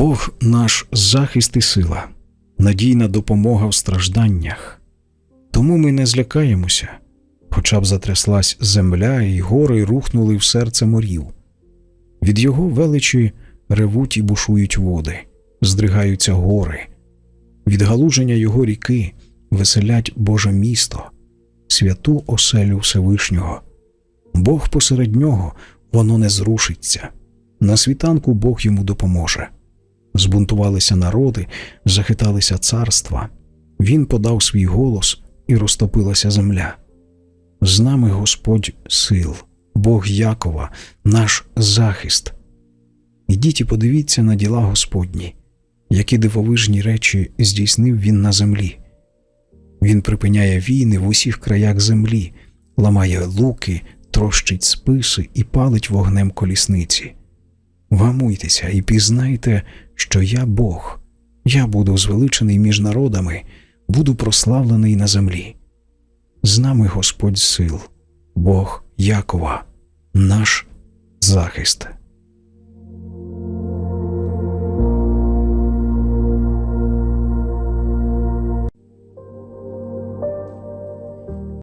Бог наш захист і сила, надійна допомога в стражданнях. Тому ми не злякаємося, хоча б затряслась земля, і гори рухнули в серце морів. Від його величі ревуть і бушують води, здригаються гори, від галуження його ріки веселять Боже місто, святу оселю Всевишнього. Бог посеред нього, воно не зрушиться. На світанку Бог йому допоможе. Збунтувалися народи, захиталися царства. Він подав свій голос і розтопилася земля. З нами Господь сил, Бог Якова, наш захист. Ідіть і подивіться на діла Господні, які дивовижні речі здійснив він на землі. Він припиняє війни в усіх краях землі, ламає луки, трощить списи і палить вогнем колісниці. Вгамуйтеся і пізнайте, що я Бог, я буду звеличений між народами, буду прославлений на землі. З нами Господь сил, Бог Якова, наш захист.